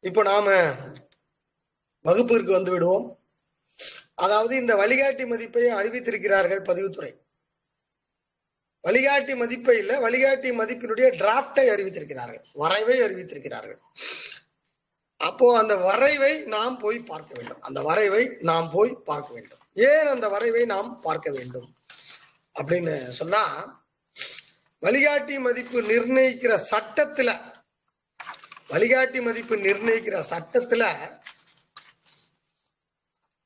இப்போ நாம வகுப்பிற்கு வந்து விடுவோம். அதாவது இந்த வழிகாட்டி மதிப்பை அறிவித்திருக்கிறார்கள் பதிவுத்துறை. வழிகாட்டி மதிப்பை இல்ல வழிகாட்டி மதிப்பினுடைய டிராப்டை அறிவித்திருக்கிறார்கள். வரைவை அறிவித்திருக்கிறார்கள். அப்போ அந்த வரைவை நாம் போய் பார்க்க வேண்டும். அந்த வரைவை நாம் போய் பார்க்க வேண்டும். ஏன் அந்த வரைவை நாம் பார்க்க வேண்டும்? அப்படின்னு சொன்னா வழிகாட்டி மதிப்பு நிர்ணயிக்கிற சட்டத்துல வழிகாட்டி மதிப்பு நிர்ணயிக்கிற சட்டத்துல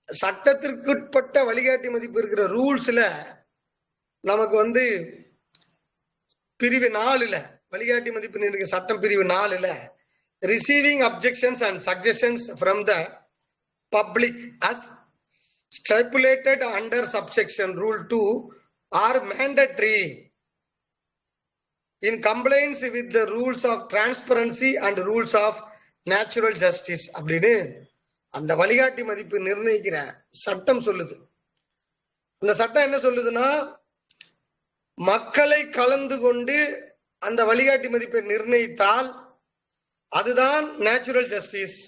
சட்டத்திற்குட்பட்ட வழிகாட்டி மதிப்பு இருக்கிற ரூல்ஸ்ல நமக்கு வந்து பிரிவு நாலுல வழிகாட்டி மதிப்பு நிர்ணயிக்கிற சட்டம் பிரிவு நாலுல receiving objections and suggestions from the public as stipulated under subsection rule two are mandatory in compliance with the rules of transparency and rules of natural justice அப்படின்னு அந்த வழிகாட்டி மதிப்பு நிர்ணயிக்கிற சட்டம் சொல்லுது. அந்த சட்டம் என்ன சொல்லுதுன்னா மக்களை கலந்து கொண்டு அந்த வழிகாட்டி மதிப்பை நிர்ணயித்தால் அதுதான் நேச்சுரல் ஜஸ்டிஸ்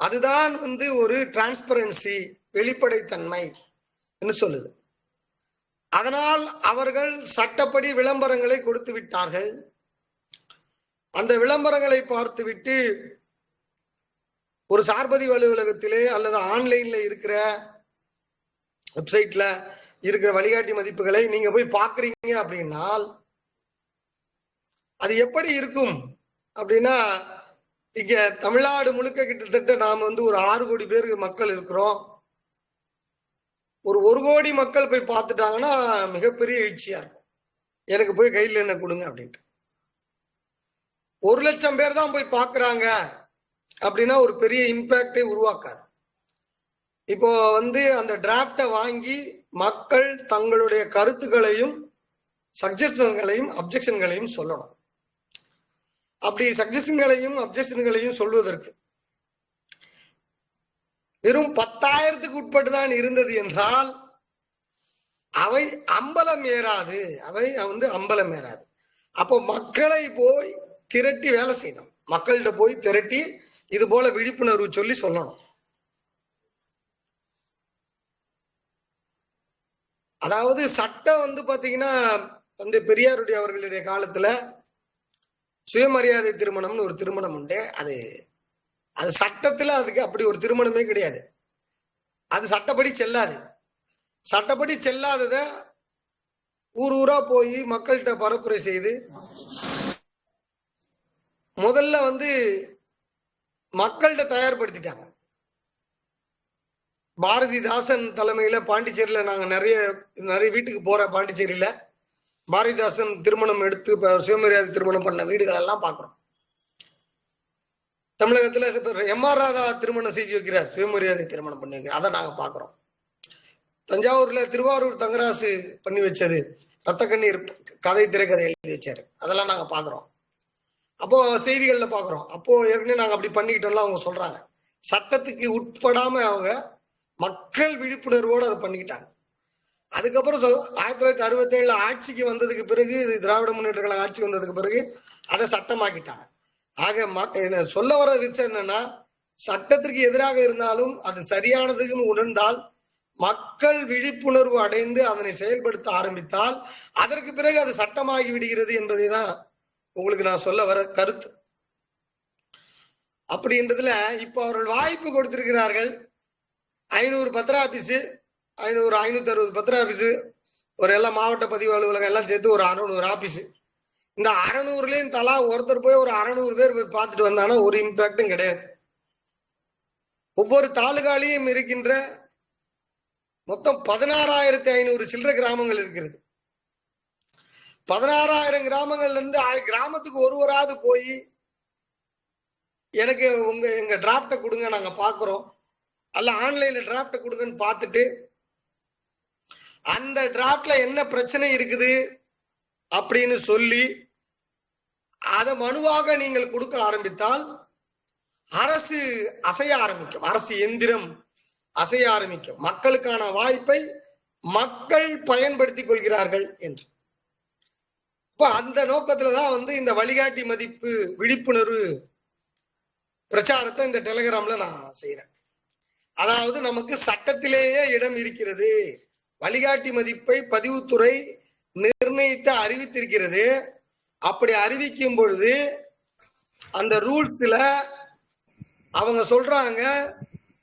அதுதான் வந்து ஒரு டிரான்ஸ்பரன்சி வெளிப்படைத்தன்மை என்று சொல்லுது. அதனால் அவர்கள் சட்டப்படி விளம்பரங்களை கொடுத்து விட்டார்கள். அந்த விளம்பரங்களை பார்த்துவிட்டு ஒரு சார்பதிவு அலுவலகத்திலே அல்லது ஆன்லைன்ல இருக்கிற வெப்சைட்ல இருக்கிற வழிகாட்டி மதிப்புகளை நீங்க போய் பாக்குறீங்க அப்படின்னால் அது எப்படி இருக்கும் அப்படின்னா இங்க தமிழ்நாடு முழுக்க கிட்டத்தட்ட நாம வந்து ஒரு ஆறு கோடி பேருக்கு மக்கள் இருக்கிறோம். ஒரு ஒரு கோடி மக்கள் போய் பார்த்துட்டாங்கன்னா மிகப்பெரிய வீழ்ச்சியா இருக்கும். எனக்கு போய் கையில் என்ன கொடுங்க அப்படின்ட்டு. ஒரு லட்சம் பேர் தான் போய் பார்க்குறாங்க அப்படின்னா ஒரு பெரிய இம்பேக்டை உருவாக்காது. இப்போ வந்து அந்த டிராப்டை வாங்கி மக்கள் தங்களுடைய கருத்துக்களையும் சஜஷன்களையும் அப்ஜெக்ஷன்களையும் சொல்லணும். அப்படி சஜஷன்களையும் அப்ஜெக்ஷன்களையும் சொல்வதற்கு வெறும் பத்தாயிரத்துக்கு உட்பட்டு தான் இருந்தது என்றால் அவை அம்பலம் ஏறாது. அவை வந்து அம்பலம் ஏறாது. அப்போ மக்களை போய் திரட்டி வேலை செய்யணும். மக்கள்கிட்ட போய் திரட்டி இது போல விழிப்புணர்வு சொல்லி சொல்லணும். அதாவது சட்டம் வந்து பாத்தீங்கன்னா தந்தை பெரியாருடைய அவர்களுடைய காலத்துல சுயமரியாதை திருமணம்னு ஒரு திருமணம் உண்டு. அது அது சட்டத்துல அதுக்கு அப்படி ஒரு திருமணமே கிடையாது. அது சட்டப்படி செல்லாது. சட்டப்படி செல்லாதத ஊர் ஊரா போய் மக்கள்கிட்ட பரப்புரை செய்து முதல்ல வந்து மக்கள்கிட்ட தயார்படுத்திட்டாங்க. பாரதிதாசன் தலைமையில பாண்டிச்சேரியில நாங்க நிறைய நிறைய வீட்டுக்கு போற பாண்டிச்சேரியில பாரதிதாசன் திருமணம் எடுத்து சிவமரியாதை திருமணம் பண்ண வீடுகள் எல்லாம் பாக்குறோம். தமிழகத்துல எம் ஆர் ராதா திருமணம் செஞ்சு வைக்கிறார் சுயமரியாதை திருமணம் பண்ணி வைக்கிறார். அதை நாங்க பாக்குறோம். தஞ்சாவூர்ல திருவாரூர் தங்கராசு பண்ணி வச்சது ரத்த கண்ணீர் கதை திரைக்கதை எழுதி வச்சாரு. அதெல்லாம் நாங்க பாக்குறோம். அப்போ செய்திகள்ல பாக்குறோம். அப்போ ஏற்கனவே நாங்க அப்படி பண்ணிக்கிட்டோம்ல அவங்க சொல்றாங்க. சட்டத்துக்கு உட்படாம அவங்க மக்கள் விழிப்புணர்வோடு அதை பண்ணிக்கிட்டாங்க. அதுக்கப்புறம் ஆயிரத்தி தொள்ளாயிரத்தி அறுபத்தேழுல ஆட்சிக்கு வந்ததுக்கு பிறகு இது திராவிட முன்னேற்ற கழக ஆட்சிக்கு வந்ததுக்கு பிறகு அதை சட்டமாக்கிட்டாங்க. ஆக என்ன சொல்ல வர விஷயம் என்னன்னா சட்டத்திற்கு எதிராக இருந்தாலும் அது சரியானதுன்னு உணர்ந்தால் மக்கள் விழிப்புணர்வு அடைந்து அதனை செயல்படுத்த ஆரம்பித்தால் அதற்கு பிறகு அது சட்டமாகி விடுகிறது என்பதை தான் உங்களுக்கு நான் சொல்ல வர கருத்து. அப்படின்றதுல இப்போ அவர்கள் வாய்ப்பு கொடுத்திருக்கிறார்கள். ஐநூறு பத்திர ஆபீஸு ஐநூறு ஐநூத்தி அறுபது பத்திர ஆபீஸு ஒரு எல்லாம் மாவட்ட பதிவு அலுவலகம் எல்லாம் சேர்த்து ஒரு அறுநூறு ஆபீஸு இந்த அறநூறுலயும் தலா ஒருத்தர் போய் ஒரு அறநூறு பேர் போய் பார்த்துட்டு வந்தாங்கன்னா ஒரு இம்பாக்டும் கிடையாது. ஒவ்வொரு தாலுகாலையும் இருக்கின்ற மொத்தம் பதினாறாயிரத்தி ஐநூறு சில்லற கிராமங்கள் இருக்கிறது. பதினாறாயிரம் கிராமங்கள்ல இருந்து கிராமத்துக்கு ஒருவராவது போய் எனக்கு உங்க எங்க டிராப்டை கொடுங்க நாங்க பாக்குறோம் அல்ல ஆன்லைன்ல டிராப்டை கொடுங்கன்னு பார்த்துட்டு அந்த டிராப்ட்ல என்ன பிரச்சனை இருக்குது அப்படின்னு சொல்லி அதை மனுவாக நீங்கள் கொடுக்க ஆரம்பித்தால் அரசு அசைய ஆரம்பிக்கும். அரசு எந்திரம் அசைய ஆரம்பிக்கும். மக்களுக்கான வாய்ப்பை மக்கள் பயன்படுத்திக் கொள்கிறார்கள் என்று. இப்ப அந்த நோக்கத்துலதான் வந்து இந்த வழிகாட்டி மதிப்பு விழிப்புணர்வு பிரச்சாரத்தை இந்த டெலிகிராம்ல நான் செய்யறேன் அதாவது நமக்கு சட்டத்திலேயே இடம் இருக்கிறது. வழிகாட்டி மதிப்பை பதிவுத்துறை நிர்ணயித்து அறிவித்திருக்கிறது. அப்படி அறிவிக்கும் பொழுது அந்த ரூல்ஸ்ல அவங்க சொல்றாங்க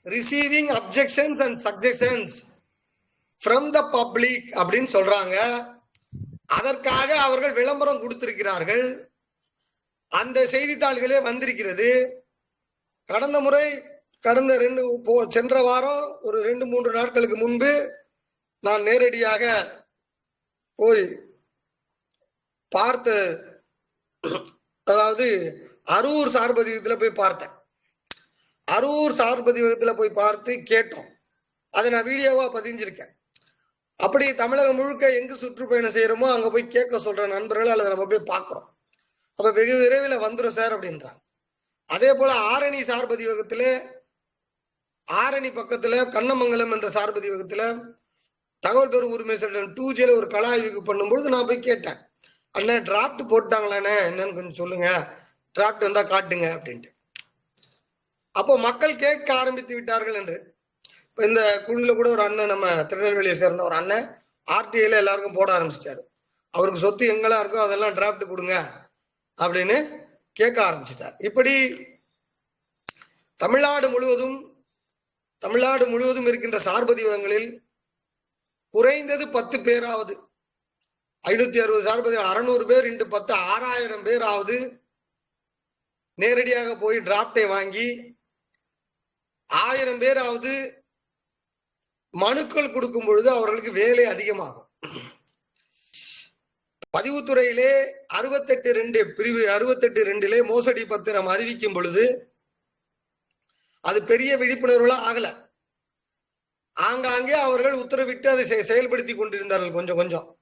receiving objections and suggestions from the public அப்படின்னு சொல்றாங்க. அதற்காக அவர்கள் விளம்பரம் கொடுத்திருக்கிறார்கள். அந்த செய்தித்தாள்களே வந்திருக்கிறது. கடந்த முறை கடந்த ரெண்டு போ- சென்ற வாரம் ஒரு ரெண்டு மூன்று நாட்களுக்கு முன்பு நான் நேரடியாக போய் பார்த்து அதாவது அரூர் சார்பதிகத்துல போய் பார்த்தேன். அரூர் சார்பதிவகத்துல போய் பார்த்து கேட்டோம். அதை நான் வீடியோவா பதிஞ்சிருக்கேன். அப்படி தமிழகம் முழுக்க எங்கு சுற்றுப்பயணம் செய்யறோமோ அங்க போய் கேட்க சொல்ற நண்பர்கள் அல்லது நம்ம போய் பார்க்கிறோம். அப்ப வெகு விரைவில் வந்துடும் சார் அப்படின்றாங்க. அதே போல ஆரணி சார்பதிவகத்துல ஆரணி பக்கத்துல கண்ணமங்கலம் என்ற சார்பதிவகத்துல தகவல் பெறும் உரிமை சட்டம் டூ ஜில ஒரு கள ஆய்வுக்கு பண்ணும்பொழுது நான் போய் கேட்டேன். அண்ணா டிராப்ட் போட்டாங்களாண்ணே என்னன்னு கொஞ்சம் சொல்லுங்க. டிராப்ட் வந்தா காட்டுங்க அப்படின்ட்டு. அப்போ மக்கள் கேட்க ஆரம்பித்து விட்டார்கள் என்று. இப்போ இந்த குழுல கூட ஒரு அண்ணன் நம்ம திருநெல்வேலியை சேர்ந்த ஒரு அண்ணன் ஆர்டிஐல எல்லாருக்கும் போட ஆரம்பிச்சிட்டாரு. அவருக்கு சொத்து எங்கெல்லாம் இருக்கோ அதெல்லாம் டிராப்ட் கொடுங்க அப்படின்னு கேட்க ஆரம்பிச்சிட்டார். இப்படி தமிழ்நாடு முழுவதும் தமிழ்நாடு முழுவதும் இருக்கின்ற சார்பதிவகங்களில் குறைந்தது பத்து பேராவது ஐநூத்தி அறுபது சார்பதி அறுநூறு பேர் இன்று பத்து ஆறாயிரம் பேராவது நேரடியாக போய் டிராப்டை வாங்கி ஆயிரம் பேராவது மனுக்கள் கொடுக்கும் பொழுது அவர்களுக்கு வேலை அதிகமாகும். பதிவுத்துறையிலே அறுபத்தெட்டு ரெண்டு பிரிவு அறுபத்தெட்டு ரெண்டிலே மோசடி பத்திரம் அறிவிக்கும் பொழுது அது பெரிய விழிப்புணர்வுல ஆகல. ஆங்காங்கே அவர்கள் உத்தரவிட்டு அதை செ- செயல்படுத்தி கொண்டிருந்தார்கள் கொஞ்சம் கொஞ்சம்.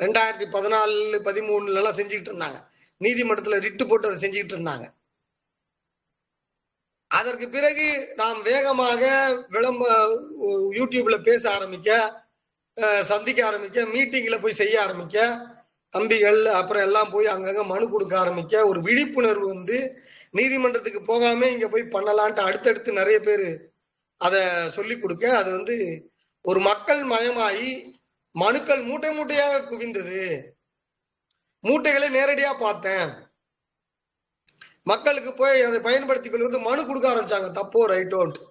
ரெண்டாயிரத்தி பதினாலு பதிமூணுல எல்லாம் செஞ்சுக்கிட்டு இருந்தாங்க. நீதிமன்றத்துல ரிட்டு போட்டு அதை செஞ்சுக்கிட்டு இருந்தாங்க. அதற்கு பிறகு நாம் வேகமாக விளம்ப யூடியூப்ல பேச ஆரம்பிக்க சந்திக்க ஆரம்பிக்க மீட்டிங்ல போய் செய்ய ஆரம்பிக்க தம்பிகள் அப்புறம் எல்லாம் போய் அங்கங்க மனு கொடுக்க ஆரம்பிக்க ஒரு விழிப்புணர்வு வந்து நீதிமன்றத்துக்கு போகாம இங்க போய் பண்ணலான்ட்டு அடுத்தடுத்து நிறைய பேர் அதை சொல்லி கொடுக்க அது வந்து ஒரு மக்கள் மயமாயி மனுக்கள் மூட்டை மூட்டையாக குவிந்தது. மூட்டைகளை நேரடியா பார்த்தேன். மக்களுக்கு போய் அதை பயன்படுத்திக் கொள்வது மனு கொடுக்க ஆரம்பிச்சாங்க. தப்போ ரைட்டோன்ட்டு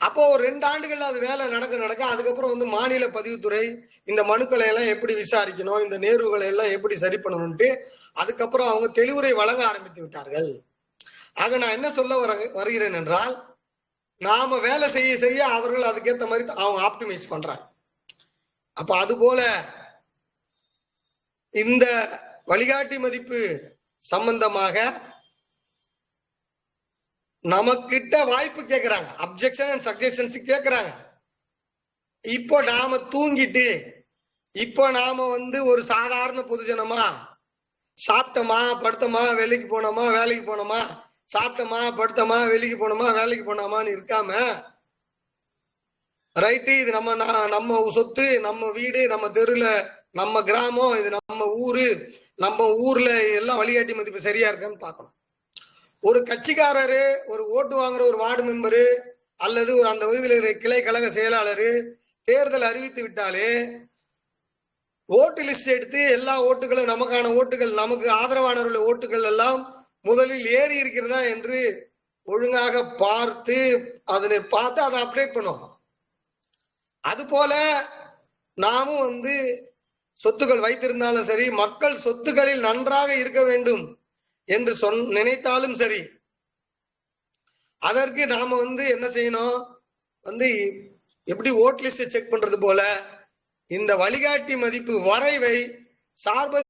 அப்போ ஒரு ரெண்டு ஆண்டுகள் அது வேலை நடக்க நடக்க அதுக்கப்புறம் வந்து மாநில பதிவுத்துறை இந்த மனுக்களை எல்லாம் எப்படி விசாரிக்கணும் இந்த நேர்வுகளை எல்லாம் எப்படி சரி பண்ணணும்ட்டு அதுக்கப்புறம் அவங்க தெளிவுரை வழங்க ஆரம்பித்து விட்டார்கள். ஆக நான் என்ன சொல்ல வர வருகிறேன் என்றால் நாம வேலை செய்ய செய்ய அவர்கள் அதுக்கேற்ற மாதிரி அவங்க ஆப்டிமைஸ் பண்றாங்க. அப்ப அது போல இந்த வழிகாட்டி மதிப்பு சம்பந்தமாக நமக்கிட்ட வாய்ப்பு கேட்கிறாங்க அப்ஜெக்ஷன் அண்ட் சஜஷன்ஸ் கேட்கிறாங்க இப்போ நாம தூங்கிட்டு இப்போ நாம வந்து ஒரு சாதாரண பொதுஜனமா சாப்பிட்டோமா படுத்தோமா வேலைக்கு போனோமா வேலைக்கு போனோமா சாப்பிட்டோமா படுத்தோமா வெளிக்கு போனோமா வேலைக்கு போனோமான்னு இருக்காம ரைட்டு இது நம்ம நம்ம சொத்து நம்ம வீடு நம்ம தெருல நம்ம கிராமம் இது நம்ம ஊரு நம்ம ஊர்ல எல்லாம் வழிகாட்டி மதிப்பு சரியா இருக்கான்னு பார்க்கணும். ஒரு கட்சிக்காரரு ஒரு ஓட்டு வாங்குற ஒரு வார்டு மெம்பரு அல்லது ஒரு அந்த பகுதியில் இருக்கிற கிளை கழக செயலாளரு தேர்தல் அறிவித்து விட்டாலே ஓட்டு லிஸ்ட் எடுத்து எல்லா ஓட்டுகளும் நமக்கான ஓட்டுகள் நமக்கு ஆதரவானவர்களுடைய ஓட்டுகள் எல்லாம் முதலில் ஏறி இருக்கிறதா என்று ஒழுங்காக பார்த்து அதனை பார்த்து அதை அப்டேட் பண்ணுவோம். அது போல நாமும் வந்து சொத்துக்கள் வைத்திருந்தாலும் சரி மக்கள் சொத்துக்களில் நன்றாக இருக்க வேண்டும் என்று சொன் நினைத்தாலும் சரி அதற்கு நாம வந்து என்ன செய்யணும்? வந்து எப்படி ஓட் லிஸ்ட் செக் பண்றது போல இந்த வழிகாட்டி மதிப்பு வரைவை சார்ப